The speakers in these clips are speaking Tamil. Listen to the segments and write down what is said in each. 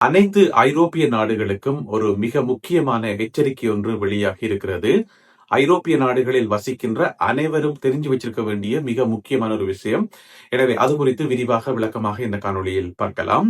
அனைத்து ஐரோப்பிய நாடுகளுக்கும் ஒரு மிக முக்கியமான எச்சரிக்கை ஒன்று வெளியாகி இருக்கிறது. ஐரோப்பிய நாடுகளில் வசிக்கின்ற அனைவரும் தெரிஞ்சு வச்சிருக்க வேண்டிய மிக முக்கியமான ஒரு விஷயம். எனவே அது குறித்து விரிவாக விளக்கமாக இந்த காணொளியில் பார்க்கலாம்.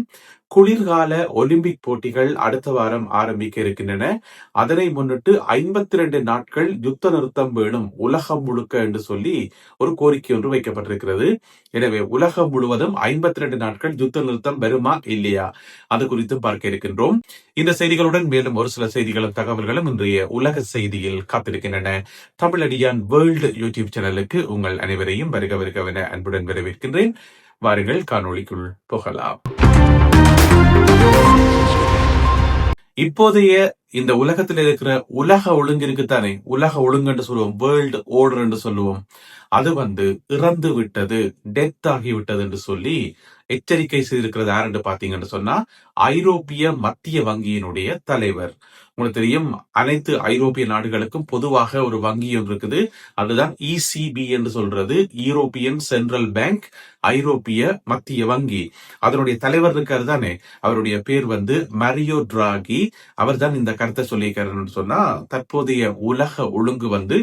குளிர்கால ஒலிம்பிக் போட்டிகள் அடுத்த வாரம் ஆரம்பிக்க இருக்கின்றன. அதனை முன்னிட்டு ஐம்பத்தி ரெண்டு நாட்கள் யுத்த நிறுத்தம் வேணும் உலகம் முழுக்க என்று சொல்லி ஒரு கோரிக்கை ஒன்று வைக்கப்பட்டிருக்கிறது. எனவே உலகம் முழுவதும் ஐம்பத்தி ரெண்டு நாட்கள் யுத்த நிறுத்தம் வருமா இல்லையா? அது குறித்து பார்க்க இருக்கின்றோம். இந்த செய்திகளுடன் மேலும் ஒரு சில செய்திகளும் தகவல்களும் இன்றைய உலக செய்தியில் காத்திருக்கின்றன. தமிழடியான் வேர்ல்டு யூடியூப் சேனலுக்கு உங்கள் அனைவரையும் வருக வருகவென அன்புடன் வரவேற்கின்றேன். வாருங்கள் காணொளிக்குள் போகலாம். இப்போதைய இந்த உலகத்தில் இருக்கிற உலக ஒழுங்கு இருக்குத்தானே? உலக ஒழுங்கு என்று சொல்லுவோம். வேர்ல்டு ஓர்டர் என்று சொல்லுவோம். அது வந்து இறந்து விட்டது டெத் ஆகிவிட்டது என்று சொல்லி எச்சரிக்கை செய்திருக்கிறது யார் என்று பாத்தீங்கன்னு சொன்னா ஐரோப்பிய மத்திய வங்கியினுடைய தலைவர். உங்களுக்கு தெரியும் அனைத்து ஐரோப்பிய நாடுகளுக்கும் பொதுவாக ஒரு வங்கி ஒன்று இருக்குது. அதுதான் இசிபி என்று சொல்றது. யூரோப்பியன் சென்ட்ரல் பேங்க் ஐரோப்பிய மத்திய வங்கி. அதனுடைய தலைவர் இருக்காரு தானே? அவருடைய பேர் வந்து மரியோ டிராகி அவர் தான் இந்த கருத்தை சொல்லியிருக்காருன்னு சொன்னா தற்போதைய உலக ஒழுங்கு வந்து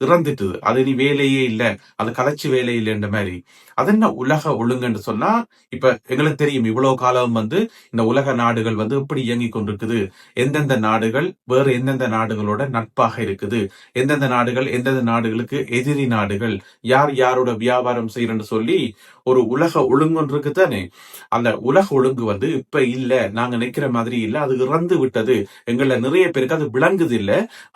இறந்துட்டுது. அது நீ வேலையே இல்ல. அது கலைச்சி வேலை இல்லைன்ற மாதிரி. அது என்ன உலக ஒழுங்குன்னு சொன்னா இப்ப எங்களுக்கு தெரியும் இவ்வளவு காலம் வந்து இந்த உலக நாடுகள் வந்து எப்படி இயங்கி கொண்டிருக்குது. எந்தெந்த நாடுகள் வேறு எந்தெந்த நாடுகளோட நட்பாக இருக்குது. எந்தெந்த நாடுகள் எந்தெந்த நாடுகளுக்கு எதிரி நாடுகள் யார் யாரோட வியாபாரம் செய்யறன்னு சொல்லி ஒரு உலக ஒழுங்கு தானே அந்த உலக ஒழுங்கு வந்து இப்ப இல்ல நாங்க நிக்கிற மாதிரி இல்ல அது இறந்து விட்டது. எங்கள நிறைய பேருக்கு அது விளங்குது இல்ல.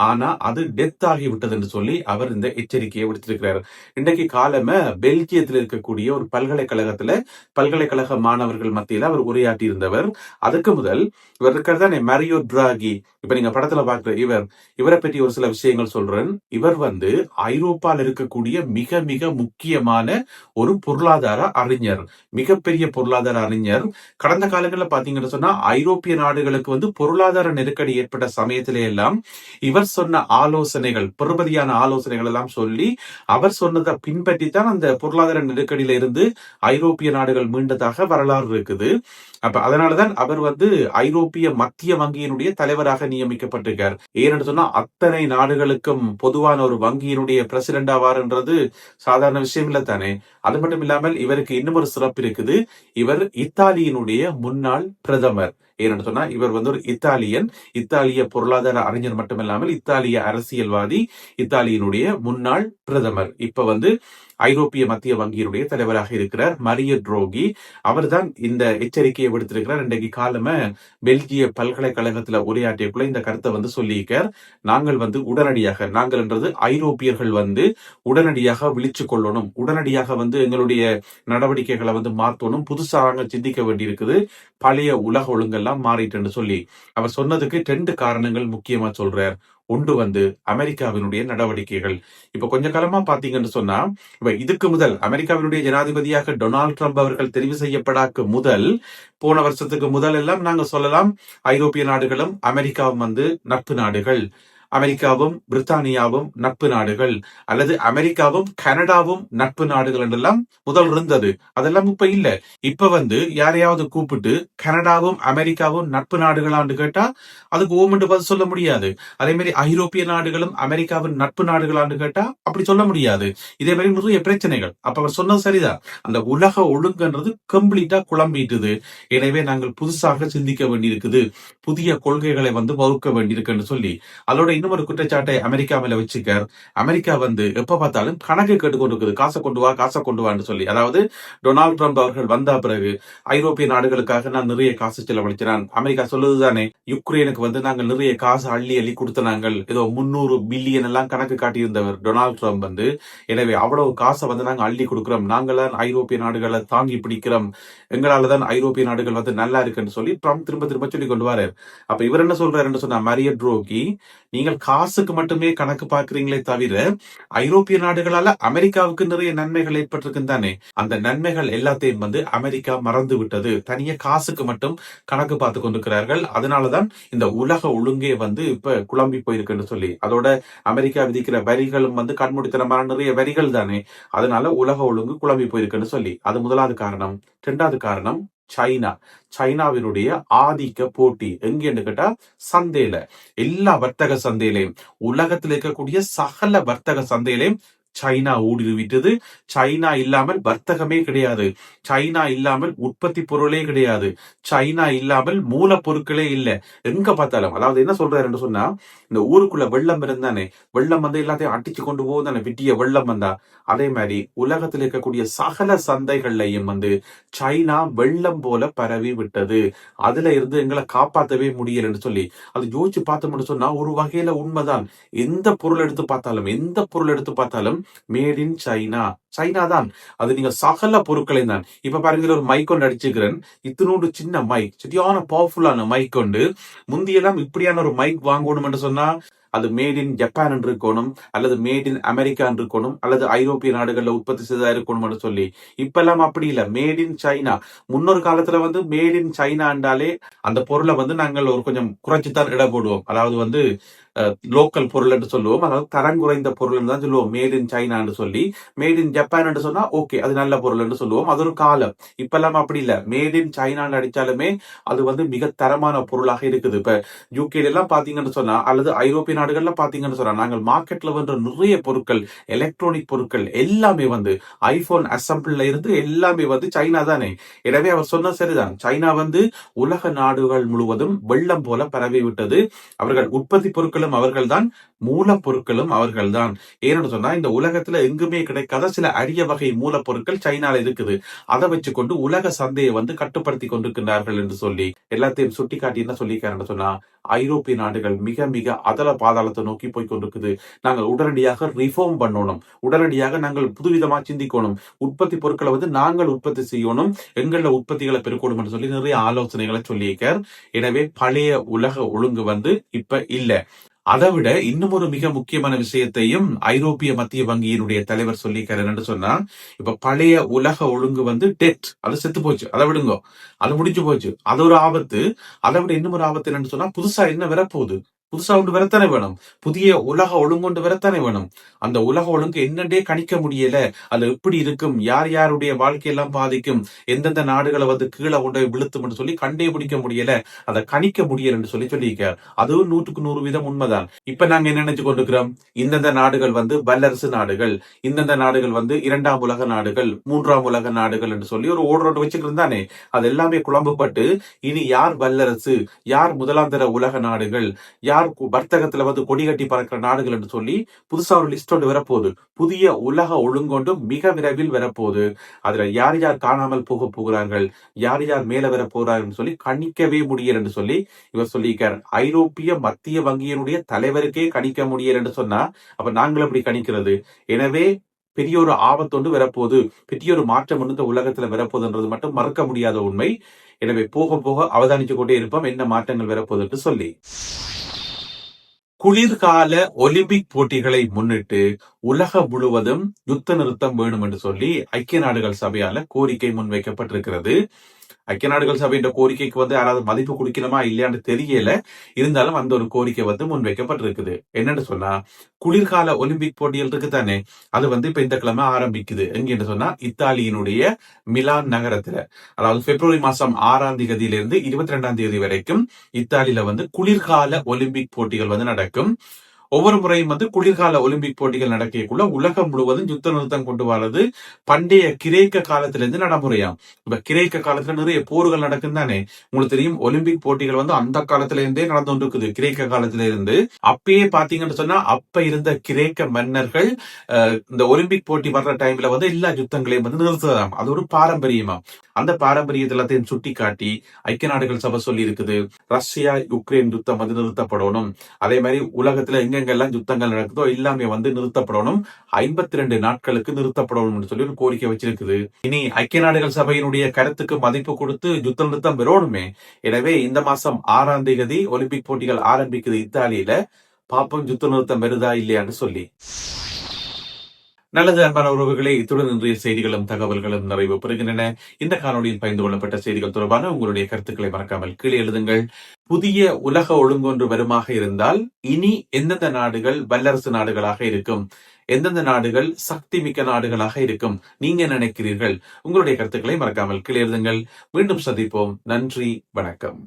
ஆனா அது டெத் ஆகி விட்டதுன்னு சொல்லி அவர் இந்த எச்சரிக்கையை விடுத்திருக்கிறார். இன்றைக்கு காலம பெல்ஜியத்தில் இருக்கக்கூடிய ஒரு பல்கலைக்கழகத்துல பல்கலைக்கழக மாணவர்கள் மத்தியில அவர் உரையாற்றி இருந்தவர். அதுக்கு முதல் இவர் இருக்கிறதானே மரியோ டிராகி இப்ப நீங்க படத்துல பாக்குற இவர் இவரை பற்றி ஒரு சில விஷயங்கள் சொல்றேன். இவர் வந்து ஐரோப்பால இருக்கக்கூடிய மிக மிக முக்கியமான ஒரு பொருளாதார அறிஞர் மிகப்பெரிய பொருளாதார அறிஞர். கடந்த காலங்களில் பாத்தீங்கன்னு சொன்னா ஐரோப்பிய நாடுகளுக்கு வந்து பொருளாதார நெருக்கடி ஏற்பட்ட சமயத்திலே எல்லாம் இவர் சொன்ன ஆலோசனைகள் பெருமதியான ஆலோசனைகள் எல்லாம் சொல்லி அவர் சொன்னதை பின்பற்றி தான் அந்த பொருளாதார நெருக்கடியில இருந்து ஐரோப்பிய நாடுகள் மீண்டதாக வரலாறு இருக்குது. அப்ப அதனாலதான் அவர் வந்து ஐரோப்பிய மத்திய வங்கியினுடைய தலைவராக நியமிக்கப்பட்டிருக்கார். ஏன்னு சொன்னா அத்தனை நாடுகளுக்கும் பொதுவான ஒரு வங்கியினுடைய பிரசிடென்ட் ஆவார்ன்றது சாதாரண விஷயம் இல்ல தானே. அது மட்டும் இல்லாமல் இவருக்கு இன்னும் ஒரு சிறப்பு இருக்குது. இவர் இத்தாலியினுடைய முன்னாள் பிரதமர். ஏன்னு சொன்னா இவர் வந்து ஒரு இத்தாலியன். இத்தாலிய பொருளாதார அறிஞர் மட்டுமில்லாமல் இத்தாலிய அரசியல்வாதி இத்தாலியினுடைய முன்னாள் பிரதமர். இப்ப வந்து ஐரோப்பிய மத்திய வங்கியினுடைய தலைவராக இருக்கிறார் மரிய ட்ரோகி. அவர் தான் இந்த எச்சரிக்கையை விடுத்திருக்கிறார். இன்றைக்கு காலமே பெல்ஜிய பல்கலைக்கழகத்துல உரையாற்றியக்குள்ள இந்த கருத்தை வந்து சொல்லியிருக்கார். நாங்கள் வந்து உடனடியாக நாங்கள் என்றது ஐரோப்பியர்கள் வந்து உடனடியாக விழிச்சு கொள்ளணும். உடனடியாக வந்து எங்களுடைய நடவடிக்கைகளை வந்து மாற்றணும். புதுசாக சிந்திக்க வேண்டியிருக்குது. பழைய உலக எல்லாம் மாறிட்டுன்னு சொல்லி அவர் சொன்னதுக்கு ரெண்டு காரணங்கள் முக்கியமா சொல்றார். ஒன்று வந்து அமெரிக்காவினுடைய நடவடிக்கைகள். இப்ப கொஞ்ச காலமா பாத்தீங்கன்னு சொன்னா இப்ப இதுக்கு முதல் அமெரிக்காவினுடைய ஜனாதிபதியாக டொனால்ட் ட்ரம்ப் அவர்கள் தெரிவு செய்யப்படாக்கு முதல் போன வருஷத்துக்கு முதல் எல்லாம் நாங்க சொல்லலாம் ஐரோப்பிய நாடுகளும் அமெரிக்காவும் வந்து நட்பு நாடுகள். அமெரிக்காவும் பிரித்தானியாவும் நட்பு நாடுகள் அல்லது அமெரிக்காவும் கனடாவும் நட்பு நாடுகள் என்றெல்லாம் முதல் இருந்தது. அதெல்லாம் இப்ப இல்ல. இப்ப வந்து யாரையாவது கூப்பிட்டு கனடாவும் அமெரிக்காவும் நட்பு நாடுகளான்னு கேட்டா அதுக்கு ஓமென்று பதில் சொல்ல முடியாது. அதே மாதிரி ஐரோப்பிய நாடுகளும் அமெரிக்காவின் நட்பு நாடுகளான்னு கேட்டா அப்படி சொல்ல முடியாது. இதே மாதிரி நிறைய பிரச்சனைகள். அப்ப அவர் சொன்னது சரிதான். அந்த உலக ஒழுங்குன்றது கம்ப்ளீட்டா குழம்பிட்டுது. எனவே நாங்கள் புதுசாக சிந்திக்க வேண்டியிருக்குது. புதிய கொள்கைகளை வந்து வகுக்க வேண்டியிருக்குன்னு சொல்லி அதோட இன்னும் ஒரு குற்றச்சாட்டை அமெரிக்கா மேல வச்சுக்கார். அமெரிக்கா வந்து எப்ப பார்த்தாலும் கணக்கு கேட்டுக்கொண்டு இருக்குது காசை கொண்டு வா காசை கொண்டு வான்னு சொல்லி. அதாவது டொனால்ட் ட்ரம்ப் அவர்கள் வந்த பிறகு ஐரோப்பிய நாடுகளுக்காக நான் நிறைய காசு செலவழிச்சினான். அமெரிக்கா சொல்லுதுதானே யுக்ரைனுக்கு வந்து நாங்கள் நிறைய காசு அள்ளி அள்ளி கொடுத்த நாங்கள் ஏதோ முன்னூறு பில்லியன் எல்லாம் கணக்கு காட்டியிருந்தவர் டொனால்ட் ட்ரம்ப் வந்து. எனவே அவ்வளவு காசை வந்து நாங்க அள்ளி கொடுக்கிறோம். நாங்கள் தான் ஐரோப்பிய நாடுகளை தாங்கி பிடிக்கிறோம். எங்களால தான் ஐரோப்பிய நாடுகள் வந்து நல்லா இருக்குன்னு சொல்லி ட்ரம்ப் திரும்ப திரும்ப சொல்லி கொண்டு வரார். அப்ப இவர் என்ன சொல்றாருன்னு சொன்னா மரிய ட்ரோகி நீங்கள் காசுக்கு மட்டுமே கணக்கு பார்க்கிறீங்களே தவிர ஐரோப்பிய நாடுகளால அமெரிக்காவுக்கு நிறைய நன்மைகள் ஏற்பட்டிருக்குன்னு தானே? அந்த நன்மைகள் எல்லாத்தையும் வந்து அமெரிக்கா மறந்து விட்டது. தனியா காசுக்கு மட்டும் கணக்கு பார்த்து கொண்டிருக்கிறார்கள். அதனாலதான் இந்த உலக ஒழுங்கே வந்து இப்ப குழம்பி போயிருக்குன்னு சொல்லி. அதோட அமெரிக்கா விதிக்கிற வரிகளும் வந்து கண்மூடித்தனமான நிறைய வரிகள் தானே? அதனால உலக ஒழுங்கு குழம்பி போயிருக்குன்னு சொல்லி. அது முதலாவது காரணம். இரண்டாவது காரணம் சைனா. சைனாவினுடைய ஆதிக்க போட்டி. எங்கன்னு கேட்டா சந்தையில. எல்லா வர்த்தக சந்தையிலையும். உலகத்தில் இருக்கக்கூடிய சகல வர்த்தக சந்தையிலையும் சைனா ஊடுருவிட்டது. சைனா இல்லாமல் வர்த்தகமே கிடையாது. சைனா இல்லாமல் உற்பத்தி பொருளே கிடையாது. சைனா இல்லாமல் மூலப்பொருட்களே இல்லை. எங்க பார்த்தாலும் அதாவது என்ன சொல்றாருன்னு சொன்னா இந்த ஊருக்குள்ள வெள்ளம் இருந்தானே வெள்ளம் வந்து எல்லாத்தையும் அடிச்சு கொண்டு போகுதானே விட்டிய வெள்ளம் வந்தா. அதே மாதிரி உலகத்தில் இருக்கக்கூடிய சகல சந்தைகள்லையும் வந்து சைனா வெள்ளம் போல பரவி விட்டது. அதுல இருந்து எங்களை காப்பாற்றவே முடியலன்னு சொல்லி அது யோசிச்சு பார்த்தோம்னு சொன்னா ஒரு வகையில உண்மைதான். எந்த பொருள் எடுத்து பார்த்தாலும் எந்த பொருள் எடுத்து பார்த்தாலும் மேட் இன் சைனா சைனா தான். அது நீங்க சகல பொருட்களையும் தான். இப்ப பாருங்க ஒரு மைக் கொண்டு அடிச்சுக்கிறேன். இத்தினோடு சின்ன மைக் சரியான பவர்ஃபுல்லான மைக் கொண்டு முந்தியெல்லாம் இப்படியான ஒரு மைக் வாங்கணும்னு சொன்னா அது மேட் இன் ஜப்பான் என்று இருக்கணும் அல்லது மேட் இன் அமெரிக்கா என்று இருக்கணும் அல்லது ஐரோப்பிய நாடுகள்ல உற்பத்தி செய்ததா இருக்கணும்னு சொல்லி. இப்பெல்லாம் அப்படி இல்லை. மேட் இன் சைனா முன்னொரு காலத்துல வந்து மேட் இன் சைனா என்றாலே அந்த பொருளை வந்து நாங்கள் ஒரு கொஞ்சம் குறைச்சி இட போடுவோம். அதாவது வந்து லோக்கல் பொருள் என்று சொல்லுவோம். அதாவது தரம் குறைந்த பொருள் தான் சொல்லுவோம். மேட் இன் சைனா என்று சொல்லி மேட் இன் ஜப்பான் என்று சொன்னா ஓகே அது நல்ல பொருள் என்று சொல்லுவோம். அது ஒரு காலம். இப்பெல்லாம் அப்படி இல்ல. மேட் இன் சைனான்னு அடிச்சாலுமே அது வந்து மிக தரமான பொருளாக இருக்குது. இப்ப யூகேல எல்லாம் பாத்தீங்கன்னு சொன்னா அல்லது ஐரோப்பிய நாடுகள்ல பாத்தீங்கன்னு சொன்னா நாங்கள் மார்க்கெட்ல வந்து நிறைய பொருட்கள் எலக்ட்ரானிக் பொருட்கள் எல்லாமே வந்து ஐபோன் அசம்பிள்ல இருந்து எல்லாமே வந்து சைனா தானே. எனவே அவர் சொன்ன சரிதான். சைனா வந்து உலக நாடுகள் முழுவதும் வெள்ளம் போல பரவி விட்டது. அவர்கள் உற்பத்தி பொருட்களும் அவர்கள்தான் மூலப்பொருட்களும் அவர்கள்தான். ஏன்னு சொன்னா இந்த உலகத்துல எங்குமே கிடைக்காத சில அரிய வகை மூலப்பொருட்கள் சைனால இருக்குது. அதை வச்சுக்கொண்டு உலக சந்தையை வந்து கட்டுப்படுத்தி கொண்டிருக்கிறார்கள் என்று சொல்லி எல்லாத்தையும் சுட்டி காட்டி என்ன சொல்லியிருக்காருன்னு சொன்னா ஐரோப்பிய நாடுகள் மிக மிக அதல பாதாளத்தை நோக்கி போய் கொண்டிருக்குது. நாங்கள் உடனடியாக ரிஃபார்ம் பண்ணணும். உடனடியாக நாங்கள் புதுவிதமா சிந்திக்கணும். உற்பத்தி பொருட்களை வந்து நாங்கள் உற்பத்தி செய்யணும். எங்கள உற்பத்திகளை பெருக்கணும் என்று சொல்லி நிறைய ஆலோசனைகளை சொல்லியிருக்கார். எனவே பழைய உலக ஒழுங்கு வந்து இப்ப இல்லை. அதை விட இன்னும் ஒரு மிக முக்கியமான விஷயத்தையும் ஐரோப்பிய மத்திய வங்கியினுடைய தலைவர் சொல்லியிருக்காரு. சொன்னா இப்ப பழைய உலக ஒழுங்கு வந்து டெட் அது செத்து போச்சு. அதை விடுங்க. அது முடிஞ்சு போச்சு. அது ஒரு ஆபத்து. அதை விட இன்னும் ஒரு ஆபத்து என்னன்னு சொன்னா புதுசா என்ன வரப்போகுது? புதுசா ஒன்று வரத்தானே வேணும்? புதிய உலக ஒழுங்கொண்டு வரத்தானே வேணும்? அந்த உலக ஒழுங்கு என்னண்டே கணிக்க முடியல. அது எப்படி இருக்கும்? யார் யாருடைய வாழ்க்கையெல்லாம் பாதிக்கும்? எந்தெந்த நாடுகளை வந்து கீழே கொண்டு போய் விழுத்தும்னு சொல்லி கண்டே பிடிக்க முடியல. அதை கணிக்க முடியலன்னு சொல்லி சொல்லியிருக்கார். அதுவும் நூற்றுக்கு நூறு வீதம் உண்மைதான். இப்ப நாங்க என்ன நினைச்சு கொண்டிருக்கிறோம்? இந்தந்த நாடுகள் வந்து வல்லரசு நாடுகள். இந்தந்த நாடுகள் வந்து இரண்டாம் உலக நாடுகள் மூன்றாம் உலக நாடுகள் என்று சொல்லி ஒரு ஓடுறோடு வச்சுட்டு இருந்தானே அது எல்லாமே குழம்புப்பட்டு இனி யார் வல்லரசு? யார் முதலாம் தர உலக நாடுகள்? யார் கு- வர்த்தகத்துல வந்து கொடி கட்டி பறக்கிற நாடுகள் என்று சொல்லி புதுசா ஒரு லிஸ்ட் ஒன்று வரப்போகுது. புதிய உலக ஒழுங்கொண்டு மிக விரைவில் வரப்போகுது. அதுல யார் யார் காணாமல் போக போகிறார்கள் யார் யார் மேல வர போறார்கள் சொல்லி கணிக்கவே முடியல என்று சொல்லி இவர் சொல்லியிருக்கார். ஐரோப்பிய மத்திய வங்கியினுடைய தலைவருக்கே கணிக்க முடியல என்று சொன்னா அப்ப நாங்கள் எப்படி கணிக்கிறது? எனவே பெரிய ஒரு ஆபத்தொண்டு வரப்போகுது. பெரிய ஒரு மாற்றம் ஒன்று இந்த உலகத்துல வரப்போகுதுன்றது மட்டும் மறக்க முடியாத உண்மை. எனவே போக போக அவதானிச்சு கொண்டே இருப்போம். என்ன மாற்றங்கள் வரப்போகுது என்று சொல்லி. குளிர்கால ஒலிம்பிக் போட்டிகளை முன்னிட்டு உலகம் முழுவதும் யுத்த நிறுத்தம் வேணும் என்று சொல்லி ஐக்கிய நாடுகள் சபையால கோரிக்கை முன்வைக்கப்பட்டிருக்கிறது. ஐக்கிய நாடுகள் சபையின் கோரிக்கைக்கு வந்து யாராவது மதிப்பு கொடுக்கணுமா இல்லையான்னு தெரியல. இருந்தாலும் அந்த ஒரு கோரிக்கை வந்து முன்வைக்கப்பட்டிருக்குது. என்னன்னு சொன்னா குளிர்கால ஒலிம்பிக் போட்டிகள் இருக்கு தானே அது வந்து இப்ப இந்த கிழமை ஆரம்பிக்குது. எங்கன்னு சொன்னா இத்தாலியினுடைய மிலான் நகரத்துல. அதாவது பிப்ரவரி மாசம் ஆறாம் தேதியிலிருந்து இருபத்தி ரெண்டாம் தேதி வரைக்கும் இத்தாலியில வந்து குளிர்கால ஒலிம்பிக் போட்டிகள் வந்து நடக்கும். ஒவ்வொரு முறையும் வந்து குளிர்கால ஒலிம்பிக் போட்டிகள் நடக்கக்குள்ள உலகம் முழுவதும் யுத்த நிறுத்தம் கொண்டு வரது பண்டைய கிரேக்க காலத்திலிருந்து நடைமுறையாம். இப்ப கிரேக்க காலத்துல நிறைய போர்கள் நடக்கும் தானே? உங்களுக்கு தெரியும் ஒலிம்பிக் போட்டிகள் வந்து அந்த காலத்துல இருந்தே நடந்து கொண்டிருக்குது கிரேக்க காலத்துல இருந்து அப்பயே பாத்தீங்கன்னு சொன்னா அப்ப இருந்த கிரேக்க மன்னர்கள் இந்த ஒலிம்பிக் போட்டி வர்ற டைம்ல வந்து எல்லா யுத்தங்களையும் வந்து நிறுத்துவதாம் அது ஒரு பாரம்பரியமா அந்த பாரம்பரியத்தை எல்லாத்தையும் சுட்டி காட்டி ஐக்கிய நாடுகள் சபை சொல்லி இருக்குது ரஷ்யா யுக்ரைன் யுத்தம் வந்து நிறுத்தப்படணும். அதே மாதிரி உலகத்துல எங்கெங்கெல்லாம் யுத்தங்கள் நடக்குதோ எல்லாமே வந்து நிறுத்தப்படணும். ஐம்பத்தி ரெண்டு நாட்களுக்கு நிறுத்தப்படணும் சொல்லி ஒரு கோரிக்கை வச்சிருக்குது. இனி ஐக்கிய நாடுகள் சபையினுடைய கருத்துக்கு மதிப்பு கொடுத்து யுத்த நிறுத்தம் பெறணுமே. எனவே இந்த மாசம் ஆறாம் தேதி ஒலிம்பிக் போட்டிகள் ஆரம்பிக்குது இத்தாலியில. பாப்பம் யுத்த நிறுத்தம் பெறுதா இல்லையான்னு சொல்லி. நல்லது அன்பான உறவுகளே இத்துடன் இன்றைய செய்திகளும் தகவல்களும் நிறைவு பெறுகின்றன. இந்த காணொலியில் பகிர்ந்து கொள்ளப்பட்ட செய்திகள் தொடர்பான உங்களுடைய கருத்துக்களை மறக்காமல் கீழே எழுதுங்கள். புதிய உலக ஒழுங்கொன்று வருமாக இருந்தால் இனி எந்தெந்த நாடுகள் வல்லரசு நாடுகளாக இருக்கும்? எந்தெந்த நாடுகள் சக்தி மிக்க நாடுகளாக இருக்கும்? நீங்க என்ன நினைக்கிறீர்கள்? உங்களுடைய கருத்துக்களை மறக்காமல் கீழே எழுதுங்கள். மீண்டும் சந்திப்போம். நன்றி வணக்கம்.